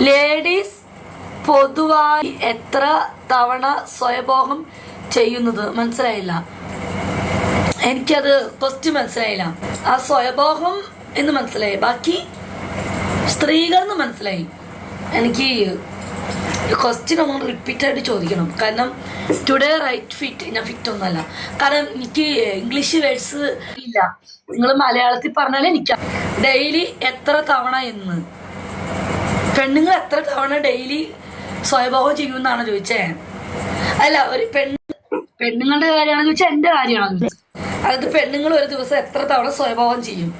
Ladies പൊതുവായി എത്ര തവണ സ്വയഭോഗം ചെയ്യുന്നത് മനസ്സിലായില്ല. എനിക്കത് ക്വസ്റ്റ്യൻ മനസ്സിലായില്ല. ആ സ്വയഭോഗം എന്ന് മനസ്സിലായി. ബാക്കി സ്ത്രീകൾ എന്ന് മനസ്സിലായി. എനിക്ക് ക്വസ്റ്റ്യൻ ഒന്ന് റിപ്പീറ്റ് ആയിട്ട് ചോദിക്കണം. കാരണം ടുഡേ റൈറ്റ് ഫിറ്റ് ഞാൻ ഫിറ്റ് ഒന്നുമല്ല. കാരണം എനിക്ക് ഇംഗ്ലീഷ് വേർഡ്സ് ഇല്ല. നിങ്ങൾ മലയാളത്തിൽ പറഞ്ഞാലേ എനിക്ക് ഡെയിലി എത്ര തവണ എന്ന്? പെണ്ണുങ്ങൾ എത്ര തവണ ഡെയിലി സ്വയംഭോഗം ചെയ്യുമെന്നാണ് ചോദിച്ചേ? അല്ല ഒരു പെണ്ണ് പെണ്ണുങ്ങളുടെ കാര്യമാണെന്ന് ചോദിച്ചാൽ എന്റെ കാര്യമാണെന്ന് അതായത് പെണ്ണുങ്ങൾ ഒരു ദിവസം എത്ര തവണ സ്വയംഭോഗം ചെയ്യും?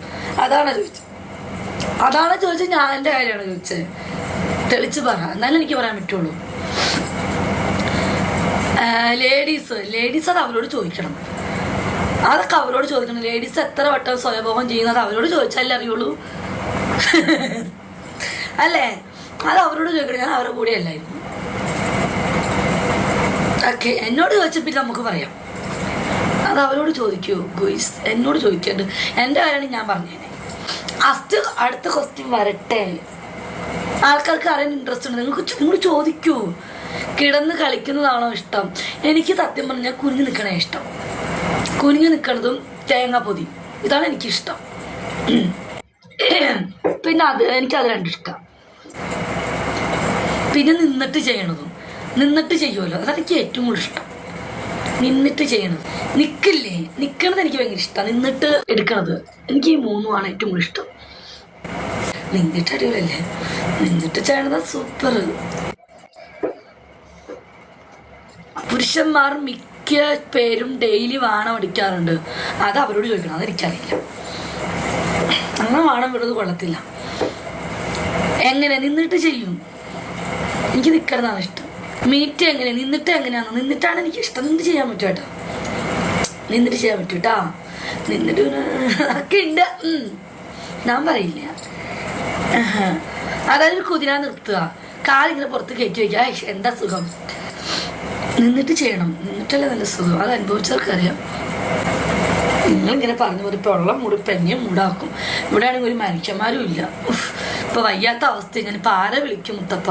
അതാണ് ചോദിച്ചത് അതാണ് ചോദിച്ചത്? ഞാൻ എന്റെ കാര്യമാണ് ചോദിച്ചത് തെളിച്ച് പറ. എന്നാലും എനിക്ക് പറയാൻ പറ്റുള്ളൂ. ലേഡീസ് ലേഡീസ് അത് അവരോട് ചോദിക്കണം. അതൊക്കെ അവരോട് ചോദിക്കണം. ലേഡീസ് എത്ര വട്ടം സ്വയംഭോഗം ചെയ്യുന്നത് അവരോട് ചോദിച്ചാലേ അറിയുള്ളൂ. അല്ലേ? അത് അവരോട് ചോദിക്കണം ഞാൻ അവരുടെ കൂടെ അല്ലായിരുന്നു ഓക്കെ എന്നോട് ചോദിച്ചപ്പോൾ നമുക്ക് പറയാം. അത് അവരോട് ചോദിക്കൂ ഗുയിസ് എന്നോട് ചോദിക്കേണ്ടത് എന്റെ കാര്യമാണ് ഞാൻ പറഞ്ഞേനെ. അസ്റ്റ് അടുത്ത ക്വസ്റ്റ്യൻ വരട്ടെ. ആൾക്കാർക്ക് അറിയാൻ ഇൻട്രസ്റ്റ് ഉണ്ട്. നിങ്ങൾക്ക് നിങ്ങൾ ചോദിക്കൂ. കിടന്ന് കളിക്കുന്നതാണോ ഇഷ്ടം? എനിക്ക് സത്യം പറഞ്ഞാൽ കുനിഞ്ഞു നിൽക്കണേ ഇഷ്ടം. കുനിഞ്ഞു നിൽക്കണതും പൊതി ഇതാണ് എനിക്കിഷ്ടം. പിന്നെ അത് എനിക്കത് രണ്ടിഷ്ടം പിന്നെ നിന്നിട്ട് ചെയ്യണതും. നിന്നിട്ട് ചെയ്യുമല്ലോ അതാണ് എനിക്ക് ഏറ്റവും കൂടുതൽ ഇഷ്ടം. നിന്നിട്ട് ചെയ്യണത്. നിൽക്കില്ലേ നിൽക്കണത് എനിക്ക് ഭയങ്കര ഇഷ്ടമാണ് നിന്നിട്ട് എടുക്കണത്. എനിക്ക് ഈ മൂന്നുമാണ് ഏറ്റവും കൂടുതൽ ഇഷ്ടം. നിന്നിട്ട് അടിപൊളിയല്ലേ? നിന്നിട്ട് ചെയ്യണത് സൂപ്പർ പുരുഷന്മാർ മിക്ക പേരും ഡെയിലി വാണം അടിക്കാറുണ്ട്. അത് അവരോട് ചോദിക്കണം. അതെനിക്കറിയില്ല അങ്ങനെ വാണം വിടുന്നത് കൊള്ളത്തില്ല. എങ്ങനെ? നിന്നിട്ട് ചെയ്യും. എനിക്ക് നിൽക്കണതാണ് ഇഷ്ടം. മീറ്റ് എങ്ങനെ നിന്നിട്ട് എങ്ങനെയാണ് നിന്നിട്ടാണ് എനിക്ക് ഇഷ്ടം. നിന്ന് ചെയ്യാൻ പറ്റും കേട്ടോ. നിന്നിട്ട് ചെയ്യാൻ പറ്റും കേട്ടോ നിന്നിട്ട് പിന്നെ ഒക്കെ ഉണ്ട് ഞാൻ പറയില്ല. അതായത് ഒരു കുതിര നിർത്തുക. കാലിങ്ങനെ പുറത്ത് കയറ്റി വയ്ക്കുക. എന്താ സുഖം? നിന്നിട്ട് ചെയ്യണം. നിന്നിട്ടല്ലേ നല്ല സുഖം. അത് അനുഭവിച്ചവർക്കറിയാം. നിങ്ങളിങ്ങനെ പറഞ്ഞു പോലെ ഉള്ള മൂട് ഇപ്പം എന്നെയും മൂടാക്കും. ഇവിടെ ആണെങ്കിൽ ഒരു മനുഷ്യന്മാരും ഇല്ല. ഇപ്പൊ വയ്യാത്ത അവസ്ഥ. ഞാൻ ഇപ്പൊ ആരെ വിളിക്കും മുത്തപ്പ.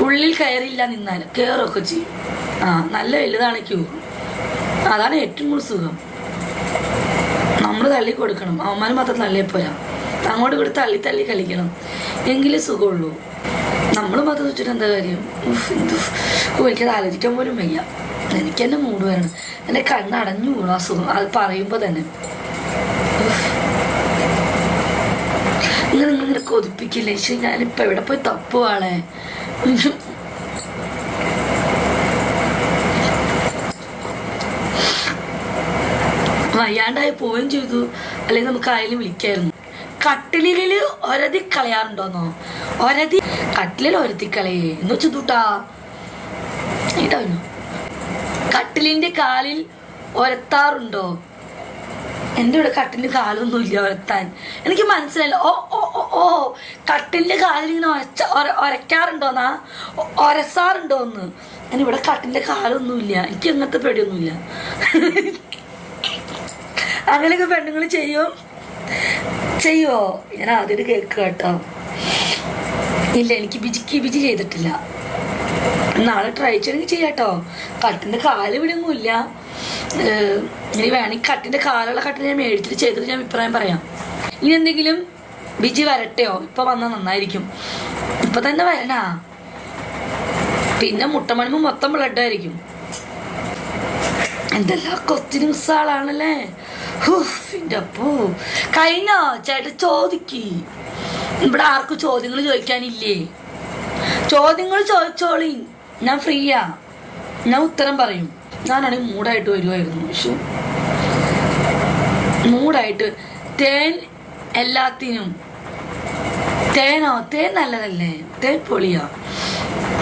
ഉള്ളിൽ കയറിയില്ല നിന്നാലും കയറൊക്കെ ചെയ്യും. ആ നല്ല വലുതാണ് ക്യൂ. അതാണ് ഏറ്റവും കൂടുതൽ സുഖം. നമ്മൾ തള്ളി കൊടുക്കണം. അവന്മാർ മാത്രം തള്ളിയാൽ പോരാ. അങ്ങോട്ട് ഇവിടെ തള്ളി തള്ളി കളിക്കണം. എങ്കിലേ സുഖമുള്ളൂ. നമ്മൾ മാത്രം വെച്ചിട്ട് എന്താ കാര്യം? എനിക്കത് ആലോചിക്കാൻ പോലും വയ്യ. എനിക്ക് തന്നെ മൂഡ് വരണം. എന്റെ കണ്ണ് അടഞ്ഞു വീണു ആ സുഖം. അത് പറയുമ്പോൾ തന്നെ. നിങ്ങൾ ഇങ്ങനെ കൊതിപ്പിക്കില്ല? ഞാനിപ്പോൾ എവിടെ പോയി തപ്പുവാളെ? വയ്യാണ്ടായി പോവുകയും ചെയ്തു. അല്ലെങ്കിൽ നമുക്ക് ആയാലും വിളിക്കായിരുന്നു. കട്ടിലിൽ ഒരതി കളയാറുണ്ടോന്നോ? ഒരതി കട്ടിലിൽ ഒരതി കളയേ. എന്ന് വെച്ചൂട്ടാ ഇതായിരുന്നു കട്ടിലിന്റെ കാലിൽ ഒരത്താറുണ്ടോ? എന്റെ ഇവിടെ കട്ടിന്റെ കാലൊന്നും ഇല്ല ഒരത്താൻ എനിക്ക് മനസ്സിലായില്ല. ഓ ഓ ഓ ഓ. കട്ടിന്റെ ഒരയ്ക്കാറുണ്ടോന്നാ? ഒ- ഒരസാറുണ്ടോന്ന്? ഞാൻ ഇവിടെ കട്ടിലിന്റെ കാലൊന്നുമില്ല എനിക്ക് അങ്ങനത്തെ പേടിയൊന്നുമില്ല അങ്ങനെയൊക്കെ പെണ്ണുങ്ങൾ ചെയ്യും? ചെയ്യോ? ഞാൻ ആദ്യമായിട്ട് കേൾക്കുക കേട്ടോ. ഇല്ല എനിക്ക് ബിജിക്ക് ബിജി ചെയ്തിട്ടില്ല. നാളെ ട്രൈ ചെയ്യണമെങ്കിൽ ചെയ്യാട്ടോ കട്ടിന്റെ കാൽ വിടൊന്നുമില്ല ഇനി വേണമെങ്കിൽ കട്ടിന്റെ കാലുള്ള കട്ടിൽ ഞാൻ മേടിച്ചിട്ട് ചെയ്തിട്ട് ഞാൻ അഭിപ്രായം പറയാം. ഇനി എന്തെങ്കിലും ബിജി വരട്ടെയോ? ഇപ്പൊ വന്നാൽ നന്നായിരിക്കും. ഇപ്പൊ തന്നെ വരണാ. പിന്നെ മുട്ടമണിമ്പ് മൊത്തം ബ്ലഡായിരിക്കും എന്തെല്ലാം ക്വസ്റ്റ്യൻ ആളാണല്ലേ ഹുഫിന്റെ അപ്പൂ. കഴിഞ്ഞോ? ചേട്ടൻ ചോദിക്ക്. ഇവിടെ ആർക്കും ചോദ്യങ്ങൾ ചോദിക്കാനില്ലേ? ചോദ്യങ്ങൾ ചോദിച്ചോളി. ഞാൻ ഫ്രീയാ. ഞാൻ ഉത്തരം പറയും. ഞാനാണെങ്കിൽ മൂടായിട്ട് വരുമായിരുന്നു പക്ഷെ മൂടായിട്ട് തേൻ എല്ലാത്തിനും. തേനോ? തേൻ നല്ലതല്ലേ? തേൻ പൊളിയാ.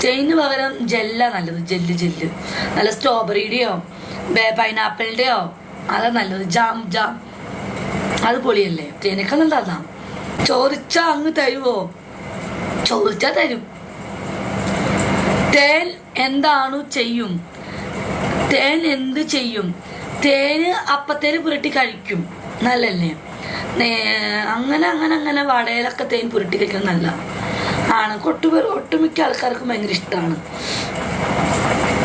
തേന് പകരം ജെല്ല നല്ലത്. Jelly jelly. നല്ല സ്ട്രോബെറിയുടെയോ പൈനാപ്പിളിന്റെയോ അതാ നല്ലത്. Jam jam. അത് പൊളിയല്ലേ? തേനൊക്കെ നല്ലതാ ചോദിച്ചാ അങ്ങ് തരുവോ? ചോദിച്ചാ തരും. തേൻ എന്താണ് ചെയ്യും. തേൻ എന്ത് ചെയ്യും? തേന് അപ്പത്തേന് പുരട്ടി കഴിക്കും. നല്ലല്ലേ? അങ്ങനെ അങ്ങനെ അങ്ങനെ വടയിലൊക്കെ തേൻ പുരട്ടി കഴിക്കുന്നത് നല്ല ആണ്. കൊട്ടുപേർ ഒട്ടുമിക്ക ആൾക്കാർക്കും ഭയങ്കര ഇഷ്ടമാണ്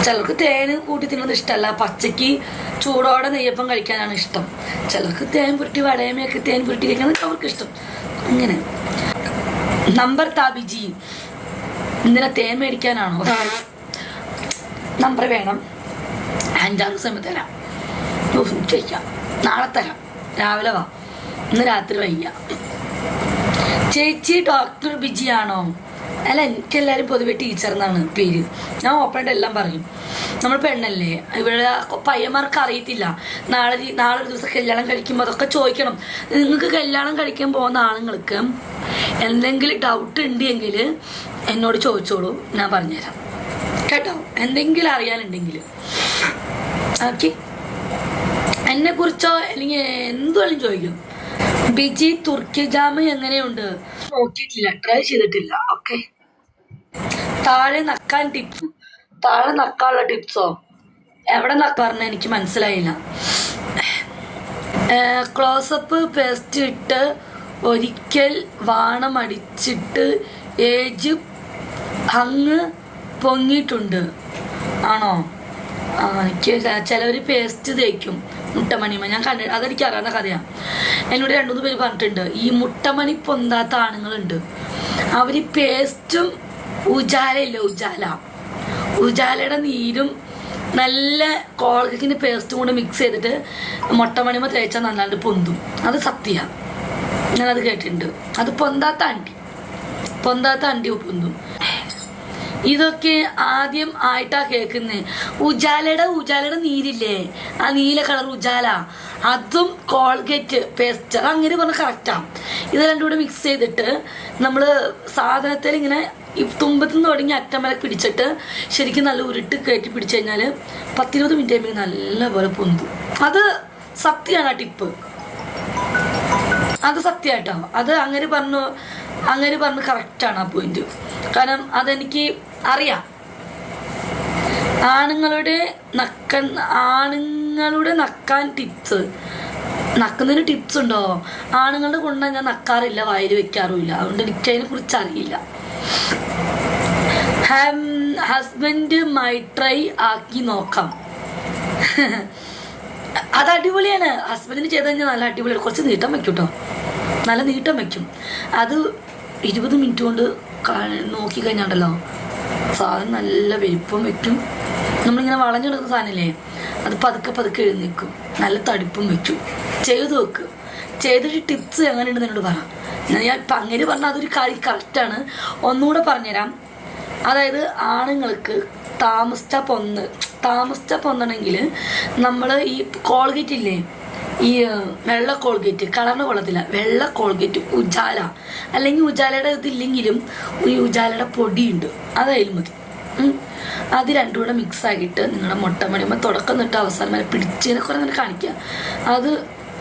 ചിലർക്ക് തേന് കൂട്ടി തിന്നുന്നത് ഇഷ്ടമല്ല. പച്ചയ്ക്ക് ചൂടോടെ നെയ്യപ്പം കഴിക്കാനാണ് ഇഷ്ടം. ചിലർക്ക് തേൻ പുരട്ടി വടയമയൊക്കെ തേൻ പുരട്ടി കഴിക്കാനൊക്കെ അവർക്ക് ഇഷ്ടം. അങ്ങനെ. നമ്പർ താബിജി ഇന്നലെ തേൻ മേടിക്കാനാണോ? നമ്പർ വേണം. അഞ്ചാറ് സമയത്ത് തരാം. ഉഫ്, ചോദിക്കാം നാളെ തരാം. രാവിലെ വാ. ഇന്ന് രാത്രി വയ്യ. ചേച്ചി ഡോക്ടർ ബിജിയാണോ? അല്ല എനിക്കെല്ലാവരും പൊതുവെ ടീച്ചർ എന്നാണ് പേര്. ഞാൻ ഓപ്പണായിട്ട് എല്ലാം പറയും. നമ്മൾ പെണ്ണല്ലേ? ഇവിടെ പയ്യന്മാർക്ക് അറിയത്തില്ല. നാളെ നാളെ ഒരു ദിവസം കല്യാണം കഴിക്കുമ്പോൾ അതൊക്കെ ചോദിക്കണം. നിങ്ങൾക്ക് കല്യാണം കഴിക്കാൻ പോകുന്ന ആണുങ്ങൾക്ക് എന്തെങ്കിലും ഡൗട്ട് ഉണ്ട് ഉണ്ടെങ്കിൽ എന്നോട് ചോദിച്ചോളൂ. ഞാൻ പറഞ്ഞുതരാം. കേട്ടോ? എന്തെങ്കിലും അറിയാനുണ്ടെങ്കിൽ. ഓക്കെ എന്നെ കുറിച്ചോ അല്ലെങ്കിൽ എന്തുവാലും ചോദിക്കും. ബിജി തുർക്കി ജാമ് എങ്ങനെയുണ്ട്? നോക്കിയിട്ടില്ല. ട്രൈ ചെയ്തിട്ടില്ല. ഓക്കെ. താഴെ നക്കാൻ ടിപ്സ് താഴെ നക്കാനുള്ള ടിപ്സോ? എവിടെ നക്കാറിന് എനിക്ക് മനസ്സിലായില്ല. ക്ലോസപ്പ് പേസ്റ്റ് ഇട്ട് ഒരിക്കൽ വാണം അടിച്ചിട്ട് ഏജ് അങ്ങ് പൊങ്ങിയിട്ടുണ്ട്. ആണോ? എനിക്ക് ചിലവർ പേസ്റ്റ് തേക്കും. മുട്ടമണിമ ഞാൻ കണ്ട അതെനിക്ക് അറിയാവുന്ന കഥയാണ് എന്നോട് രണ്ടു മൂന്ന് പേര് പറഞ്ഞിട്ടുണ്ട്. ഈ മുട്ടമണി പൊന്താത്ത ആണുങ്ങളുണ്ട്. അവർ പേസ്റ്റും ഉജാലയില്ല ഉജാല. ഉജാലയുടെ നീരും നല്ല കോളേജിന്റെ പേസ്റ്റും കൂടെ മിക്സ് ചെയ്തിട്ട് മുട്ടമണിമ തേച്ചാൽ നന്നായിട്ട് പൊന്തും. അത് സത്യമാണ് ഞാനത് കേട്ടിട്ടുണ്ട്. അത് പൊന്താത്ത അണ്ടി. പൊന്താത്ത അണ്ടി പൊന്തും. ഇതൊക്കെ ആദ്യം ആയിട്ടാ കേൾക്കുന്നത് ഉജാലയുടെ ഉജാലയുടെ നീരില്ലേ? ആ നീല കളർ ഉജാല. അതും കോൾഗേറ്റ് പേസ്റ്റ്. അങ്ങനെ പറഞ്ഞാൽ കറക്റ്റാണ് ഇത് രണ്ടും കൂടെ മിക്സ് ചെയ്തിട്ട് നമ്മൾ സാധനത്തിൽ ഇങ്ങനെ തുമ്പത്ത് നിന്ന് തുടങ്ങി അറ്റം വരെ പിടിച്ചിട്ട് ശരിക്കും നല്ല ഉരുട്ട് കയറ്റി പിടിച്ചു കഴിഞ്ഞാൽ പത്തിരുപത് മിനിറ്റ് കഴിയുമ്പോൾ നല്ലപോലെ പൊന്തും. അത് സത്യമാണ് ആ ടിപ്പ് അത് സത്യമായിട്ടോ. അത് അങ്ങനെ പറഞ്ഞു അങ്ങനെ പറഞ്ഞു കറക്റ്റാണ് ആ പോയിന്റ് കാരണം അതെനിക്ക് അറിയാം. ആണുങ്ങളുടെ നക്കൻ ആണുങ്ങളുടെ നക്കാൻ ടിപ്സ് നക്കുന്നതിന് ടിപ്സ് ഉണ്ടോ? ആണുങ്ങളുടെ കൊണ്ട് ഞാൻ നക്കാറില്ല വായിൽ വെക്കാറുമില്ല. അതുകൊണ്ട് എനിക്ക് അതിനെ കുറിച്ച് അറിയില്ല. ഹസ്ബൻഡ് മൈ ട്രൈ ആക്കി നോക്കാം. അത് അടിപൊളിയാണ്. ഹസ്ബൻഡിന് ചെയ്ത് കഴിഞ്ഞാൽ നല്ല അടിപൊളിയാണ്. കുറച്ച് നീട്ടം വെക്കും കേട്ടോ നല്ല നീട്ടം വെക്കും. അത് ഇരുപത് മിനിറ്റ് കൊണ്ട് നോക്കി കഴിഞ്ഞാണ്ടല്ലോ. സാധനം നല്ല വലിപ്പം വെക്കും. നമ്മളിങ്ങനെ വളഞ്ഞെടുക്കുന്ന സാധനമില്ലേ അത് പതുക്കെ പതുക്കെ എഴുന്നേക്കും. നല്ല തടിപ്പും വെക്കും. ചെയ്തു വെക്ക്. ചെയ്തിട്ട് ടിപ്സ് എങ്ങനെയുണ്ടെന്ന് എന്നോട് പറ. ഞാൻ ഇപ്പം അങ്ങനെ പറഞ്ഞാൽ അതൊരു കാര്യം കറക്റ്റാണ് ഒന്നുകൂടെ പറഞ്ഞുതരാം. അതായത് ആണുങ്ങൾക്ക് താമസിച്ച പൊന്ന്. താമസിച്ച പോന്നുണ്ടെങ്കിൽ നമ്മൾ ഈ കോൾഗേറ്റ് ഇല്ലേ? ഈ വെള്ള കോൾഗേറ്റ് കളറിന് കൊള്ളത്തില്ല വെള്ള കോൾഗേറ്റ് ഉജാല. അല്ലെങ്കിൽ ഉജാലയുടെ ഇതില്ലെങ്കിലും ഈ ഉജാലയുടെ പൊടിയുണ്ട്. അതായാലും മതി. അത് രണ്ടും കൂടെ മിക്സ് ആക്കിയിട്ട് നിങ്ങളുടെ മുട്ട മണിയുമ്പോൾ തുടക്കം തൊട്ട് അവസാനം വരെ പിടിച്ചതിനെ കുറേ നേരം കാണിക്കുക അത്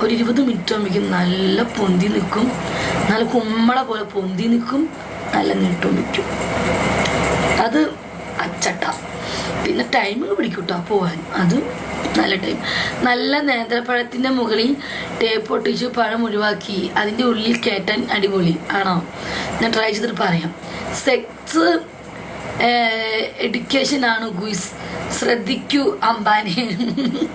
ഒരു ഇരുപത് മിനിറ്റ് ആകുമ്പോഴേക്കും നല്ല പൊന്തി നിൽക്കും നല്ല കുമ്മള പോലെ പൊന്തി നിൽക്കും നല്ല നീട്ടും വയ്ക്കും അത് അച്ചട്ട. പിന്നെ ടൈം പിടിക്കും കേട്ടോ പോവാൻ. അത് നല്ല ടൈം നല്ല നേന്ത്രപ്പഴത്തിന്റെ മുകളിൽ ടേപ്പ് ഒട്ടിച്ച് പഴം ഒഴിവാക്കി. അതിന്റെ ഉള്ളിൽ കയറ്റാൻ അടിപൊളി. ആണോ? ഞാൻ ട്രൈ ചെയ്തിട്ട് പറയാം. സെക്സ് എഡ്യൂക്കേഷൻ ആണ് ഗുയിസ്. ശ്രദ്ധിക്കൂ അംബാനി.